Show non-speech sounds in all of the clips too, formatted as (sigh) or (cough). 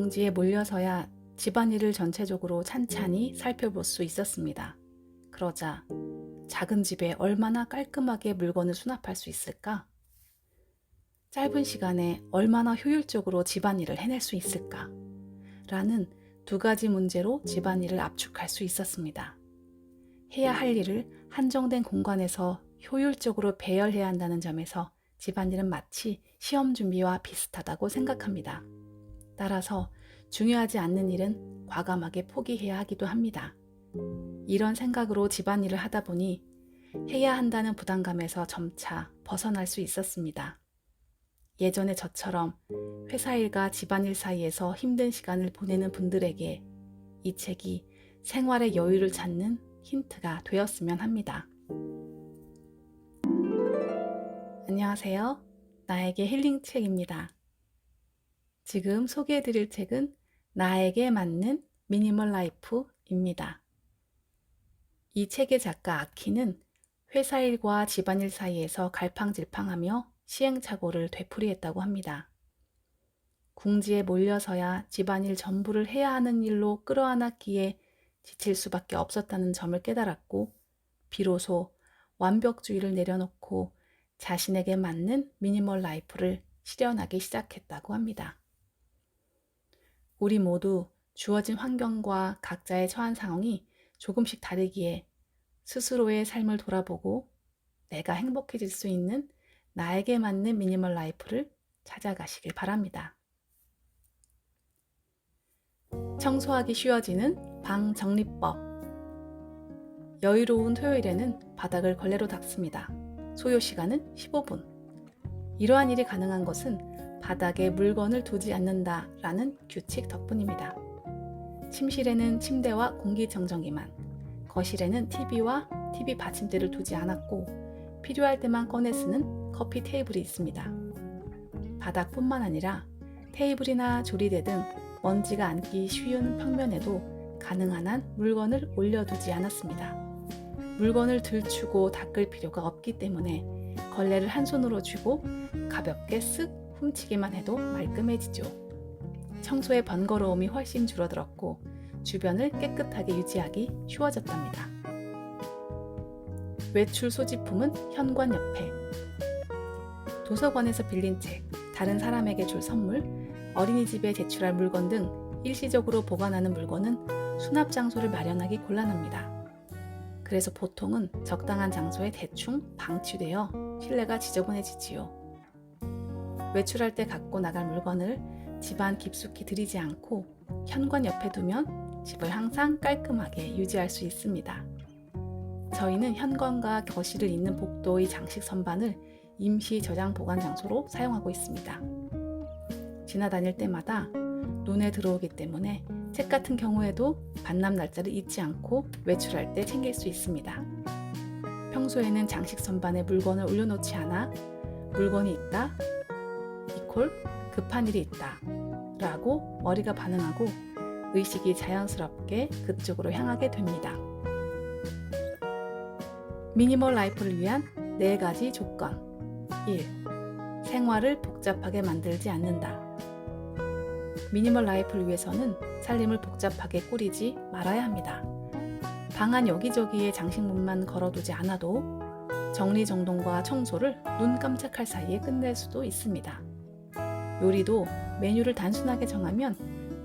궁지에 몰려서야 집안일을 전체적으로 찬찬히 살펴볼 수 있었습니다. 그러자 작은 집에 얼마나 깔끔하게 물건을 수납할 수 있을까? 짧은 시간에 얼마나 효율적으로 집안일을 해낼 수 있을까? 라는 두 가지 문제로 집안일을 압축할 수 있었습니다. 해야 할 일을 한정된 공간에서 효율적으로 배열해야 한다는 점에서 집안일은 마치 시험 준비와 비슷하다고 생각합니다. 따라서 중요하지 않는 일은 과감하게 포기해야 하기도 합니다. 이런 생각으로 집안일을 하다 보니 해야 한다는 부담감에서 점차 벗어날 수 있었습니다. 예전에 저처럼 회사 일과 집안일 사이에서 힘든 시간을 보내는 분들에게 이 책이 생활의 여유를 찾는 힌트가 되었으면 합니다. 안녕하세요. 나에게 힐링 책입니다. 지금 소개해 드릴 책은 나에게 맞는 미니멀 라이프입니다. 이 책의 작가 아키는 회사 일과 집안일 사이에서 갈팡질팡하며 시행착오를 되풀이했다고 합니다. 궁지에 몰려서야 집안일 전부를 해야 하는 일로 끌어안았기에 지칠 수밖에 없었다는 점을 깨달았고, 비로소 완벽주의를 내려놓고 자신에게 맞는 미니멀 라이프를 실현하기 시작했다고 합니다. 우리 모두 주어진 환경과 각자의 처한 상황이 조금씩 다르기에 스스로의 삶을 돌아보고 내가 행복해질 수 있는 나에게 맞는 미니멀 라이프를 찾아가시길 바랍니다. 청소하기 쉬워지는 방 정리법. 여유로운 토요일에는 바닥을 걸레로 닦습니다. 소요 시간은 15분. 이러한 일이 가능한 것은 바닥에 물건을 두지 않는다 라는 규칙 덕분입니다. 침실에는 침대와 공기청정기만, 거실에는 TV와 TV 받침대를 두지 않았고 필요할 때만 꺼내 쓰는 커피 테이블이 있습니다. 바닥뿐만 아니라 테이블이나 조리대 등 먼지가 앉기 쉬운 평면에도 가능한 한 물건을 올려두지 않았습니다. 물건을 들추고 닦을 필요가 없기 때문에 걸레를 한 손으로 쥐고 가볍게 쓱 훔치기만 해도 말끔해지죠. 청소의 번거로움이 훨씬 줄어들었고 주변을 깨끗하게 유지하기 쉬워졌답니다. 외출 소지품은 현관 옆에 도서관에서 빌린 책, 다른 사람에게 줄 선물, 어린이집에 제출할 물건 등 일시적으로 보관하는 물건은 수납 장소를 마련하기 곤란합니다. 그래서 보통은 적당한 장소에 대충 방치되어 실내가 지저분해지지요. 외출할 때 갖고 나갈 물건을 집안 깊숙이 들이지 않고 현관 옆에 두면 집을 항상 깔끔하게 유지할 수 있습니다. 저희는 현관과 거실을 잇는 복도의 장식 선반을 임시 저장 보관 장소로 사용하고 있습니다. 지나다닐 때마다 눈에 들어오기 때문에 책 같은 경우에도 반납 날짜를 잊지 않고 외출할 때 챙길 수 있습니다. 평소에는 장식 선반에 물건을 올려놓지 않아 물건이 있다, 이 콜 급한 일이 있다 라고 머리가 반응하고 의식이 자연스럽게 그쪽으로 향하게 됩니다. 미니멀 라이프를 위한 4가지 조건 1. 생활을 복잡하게 만들지 않는다. 미니멀 라이프를 위해서는 살림을 복잡하게 꾸리지 말아야 합니다. 방안 여기저기에 장식물만 걸어두지 않아도 정리정돈과 청소를 눈 깜짝할 사이에 끝낼 수도 있습니다. 요리도 메뉴를 단순하게 정하면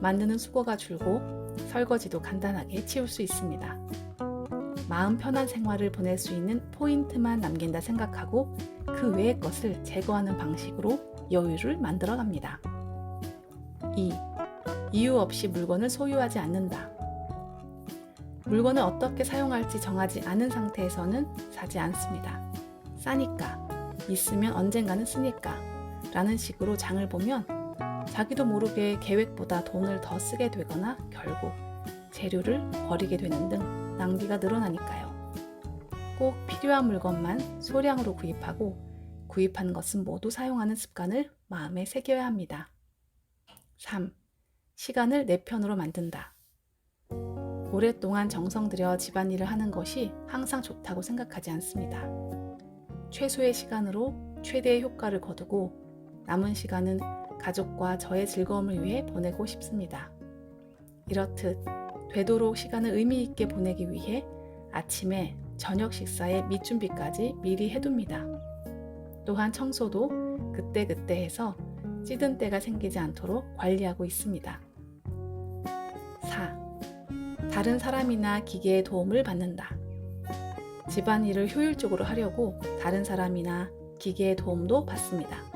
만드는 수고가 줄고 설거지도 간단하게 치울 수 있습니다. 마음 편한 생활을 보낼 수 있는 포인트만 남긴다 생각하고 그 외의 것을 제거하는 방식으로 여유를 만들어 갑니다. 2. 이유 없이 물건을 소유하지 않는다. 물건을 어떻게 사용할지 정하지 않은 상태에서는 사지 않습니다. 싸니까, 있으면 언젠가는 쓰니까 라는 식으로 장을 보면 자기도 모르게 계획보다 돈을 더 쓰게 되거나 결국 재료를 버리게 되는 등 낭비가 늘어나니까요. 꼭 필요한 물건만 소량으로 구입하고 구입한 것은 모두 사용하는 습관을 마음에 새겨야 합니다. 3. 시간을 내 편으로 만든다. 오랫동안 정성 들여 집안일을 하는 것이 항상 좋다고 생각하지 않습니다. 최소의 시간으로 최대의 효과를 거두고 남은 시간은 가족과 저의 즐거움을 위해 보내고 싶습니다. 이렇듯 되도록 시간을 의미 있게 보내기 위해 아침에 저녁 식사에 밑준비까지 미리 해둡니다. 또한 청소도 그때그때 해서 찌든 때가 생기지 않도록 관리하고 있습니다. 4. 다른 사람이나 기계의 도움을 받는다. 집안일을 효율적으로 하려고 다른 사람이나 기계의 도움도 받습니다.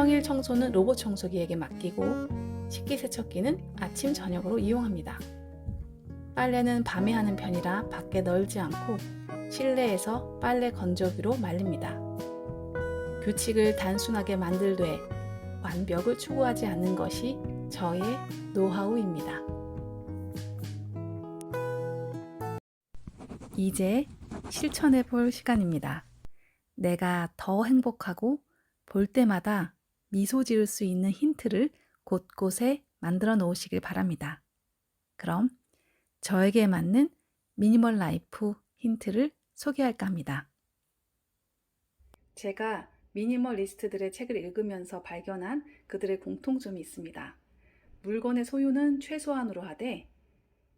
평일 청소는 로봇 청소기에게 맡기고 식기세척기는 아침 저녁으로 이용합니다. 빨래는 밤에 하는 편이라 밖에 널지 않고 실내에서 빨래 건조기로 말립니다. 규칙을 단순하게 만들되 완벽을 추구하지 않는 것이 저의 노하우입니다. 이제 실천해 볼 시간입니다. 내가 더 행복하고 볼 때마다 미소 지을 수 있는 힌트를 곳곳에 만들어 놓으시길 바랍니다. 그럼 저에게 맞는 미니멀 라이프 힌트를 소개할까 합니다. 제가 미니멀리스트들의 책을 읽으면서 발견한 그들의 공통점이 있습니다. 물건의 소유는 최소한으로 하되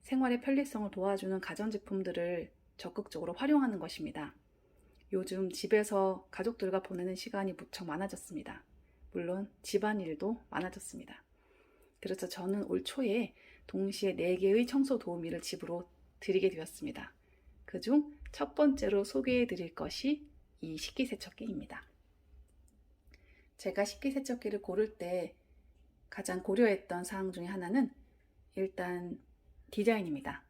생활의 편리성을 도와주는 가전제품들을 적극적으로 활용하는 것입니다. 요즘 집에서 가족들과 보내는 시간이 무척 많아졌습니다. 물론 집안일도 많아졌습니다. 그래서 저는 올 초에 동시에 4개의 청소 도우미를 집으로 드리게 되었습니다. 그 중 첫 번째로 소개해 드릴 것이 이 식기세척기입니다. 제가 식기세척기를 고를 때 가장 고려했던 사항 중에 하나는 일단 디자인입니다.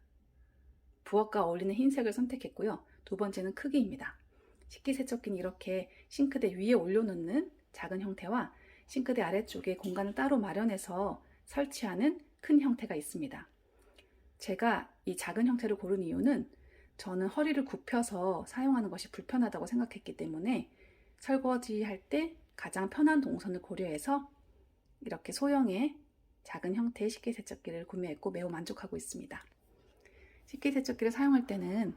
부엌과 어울리는 흰색을 선택했고요. 두 번째는 크기입니다. 식기세척기는 이렇게 싱크대 위에 올려놓는 작은 형태와 싱크대 아래쪽에 공간을 따로 마련해서 설치하는 큰 형태가 있습니다. 제가 이 작은 형태를 고른 이유는 저는 허리를 굽혀서 사용하는 것이 불편하다고 생각했기 때문에 설거지 할 때 가장 편한 동선을 고려해서 이렇게 소형의 작은 형태의 식기세척기를 구매했고 매우 만족하고 있습니다. 식기세척기를 사용할 때는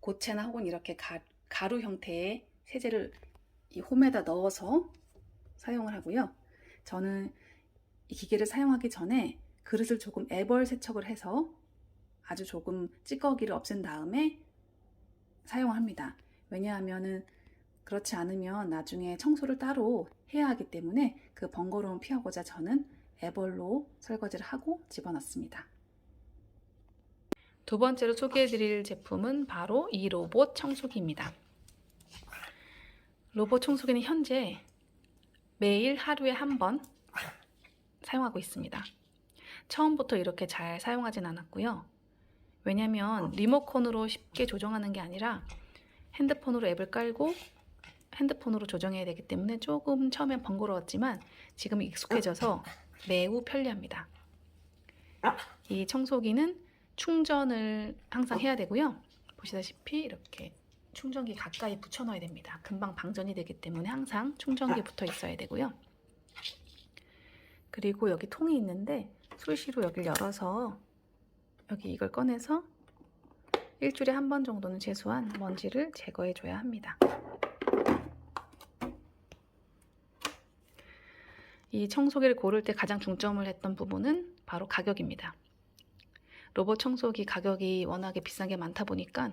고체나 혹은 이렇게 가, 가루 형태의 세제를 이 홈에다 넣어서 사용을 하고요. 저는 이 기계를 사용하기 전에 그릇을 조금 애벌 세척을 해서 아주 조금 찌꺼기를 없앤 다음에 사용합니다. 왜냐하면은 그렇지 않으면 나중에 청소를 따로 해야 하기 때문에 그 번거로움 피하고자 저는 애벌로 설거지를 하고 집어넣습니다. 두 번째로 소개해 드릴 제품은 바로 이 로봇 청소기입니다. 로봇 청소기는 현재 매일 하루에 한 번 사용하고 있습니다. 처음부터 이렇게 잘 사용하진 않았고요. 왜냐면 리모컨으로 쉽게 조정하는 게 아니라 핸드폰으로 앱을 깔고 핸드폰으로 조정해야 되기 때문에 조금 처음엔 번거로웠지만 지금 익숙해져서 매우 편리합니다. 이 청소기는 충전을 항상 해야 되고요. 보시다시피 이렇게 충전기 가까이 붙여 넣어야 됩니다. 금방 방전이 되기 때문에 항상 충전기 붙어 있어야 되고요. 그리고 여기 통이 있는데 수시로 여기를 열어서 여기 이걸 꺼내서 일주일에 한 번 정도는 최소한 먼지를 제거해 줘야 합니다. 이 청소기를 고를 때 가장 중점을 했던 부분은 바로 가격입니다. 로봇 청소기 가격이 워낙에 비싼 게 많다 보니까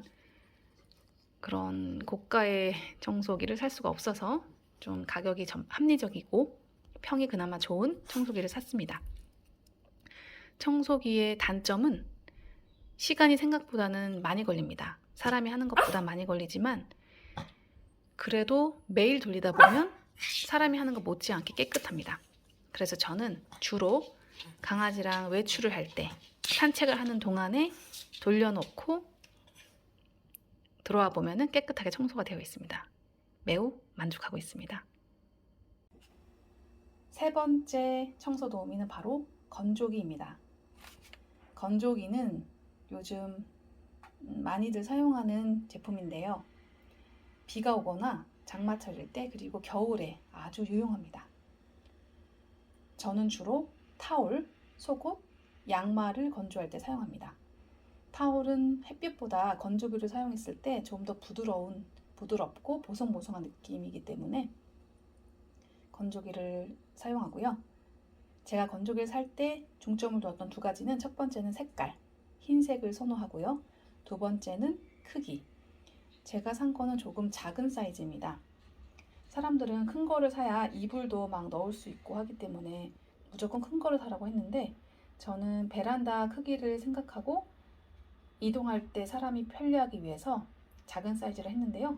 그런 고가의 (laughs) 청소기를 살 수가 없어서 좀 가격이 좀 합리적이고 평이 그나마 좋은 청소기를 샀습니다. 청소기의 단점은 시간이 생각보다는 많이 걸립니다. 사람이 하는 것보다 많이 걸리지만 그래도 매일 돌리다 보면 사람이 하는 것 못지않게 깨끗합니다. 그래서 저는 주로 강아지랑 외출을 할 때 산책을 하는 동안에 돌려놓고 들어와 보면은 깨끗하게 청소가 되어 있습니다. 매우 만족하고 있습니다. 세 번째 청소 도우미는 바로 건조기입니다. 건조기는 요즘 많이들 사용하는 제품인데요. 비가 오거나 장마철일 때 그리고 겨울에 아주 유용합니다. 저는 주로 타올, 속옷, 양말을 건조할 때 사용합니다. 타올은 햇빛보다 건조기를 사용했을 때 좀 더 부드러운, 부드럽고 보송보송한 느낌이기 때문에 건조기를 사용하고요. 제가 건조기를 살 때 중점을 두었던 두 가지는 첫 번째는 색깔, 흰색을 선호하고요. 두 번째는 크기. 제가 산 거는 조금 작은 사이즈입니다. 사람들은 큰 거를 사야 이불도 막 넣을 수 있고 하기 때문에 무조건 큰 거를 사라고 했는데 저는 베란다 크기를 생각하고 이동할 때 사람이 편리하기 위해서 작은 사이즈를 했는데요.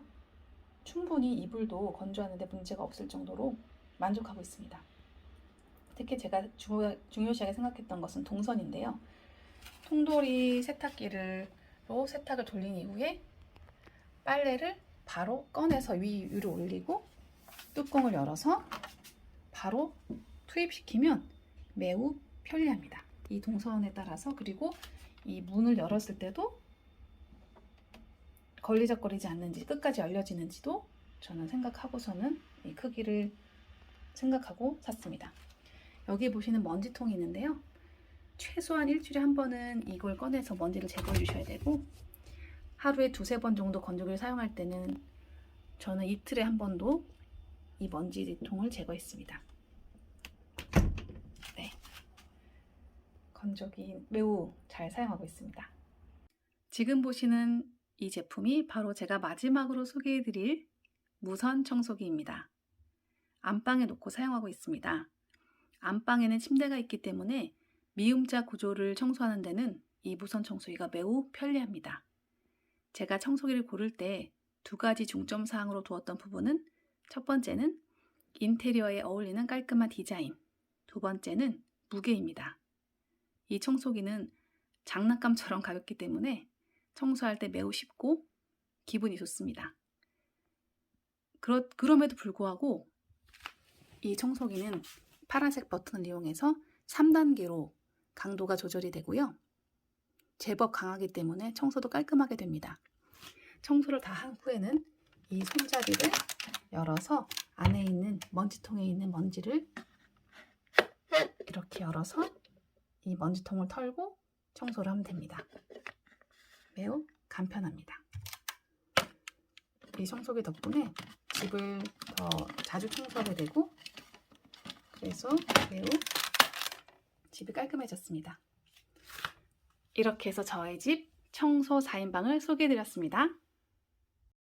충분히 이불도 건조하는데 문제가 없을 정도로 만족하고 있습니다. 특히 제가 주, 중요시하게 생각했던 것은 동선인데요. 통돌이 세탁기를 로 세탁을 돌린 이후에 빨래를 바로 꺼내서 위 위로 올리고 뚜껑을 열어서 바로 투입시키면 매우 편리합니다. 이 동선에 따라서 그리고 이 문을 열었을 때도 걸리적거리지 않는지 끝까지 열려지는지도 저는 생각하고서는 이 크기를 생각하고 샀습니다. 여기 보시는 먼지통이 있는데요. 최소한 일주일에 한 번은 이걸 꺼내서 먼지를 제거해 주셔야 되고 하루에 두세 번 정도 건조기를 사용할 때는 저는 이틀에 한 번도 이 먼지통을 제거했습니다. 네. 건조기 매우 잘 사용하고 있습니다. 지금 보시는 이 제품이 바로 제가 마지막으로 소개해 드릴 무선 청소기입니다. 안방에 놓고 사용하고 있습니다. 안방에는 침대가 있기 때문에 미음자 구조를 청소하는 데는 이 무선 청소기가 매우 편리합니다. 제가 청소기를 고를 때 두 가지 중점 사항으로 두었던 부분은 첫 번째는 인테리어에 어울리는 깔끔한 디자인, 두 번째는 무게입니다. 이 청소기는 장난감처럼 (laughs) 가볍기 때문에 청소할 때 매우 쉽고 기분이 좋습니다. 그러, 그럼에도 불구하고 이 청소기는 파란색 버튼을 이용해서 3단계로 강도가 조절이 되고요. 제법 강하기 때문에 청소도 깔끔하게 됩니다. 청소를 다 한 후에는 이 손잡이를 열어서 안에 있는 먼지통에 있는 먼지를 이렇게 열어서 이 먼지통을 털고 청소를 하면 됩니다. 매우 간편합니다. 이 청소기 덕분에 집을 더 자주 청소하게 되고 그래서 매우 집이 깔끔해졌습니다. 이렇게 해서 저의 집 청소 4인방을 소개해드렸습니다.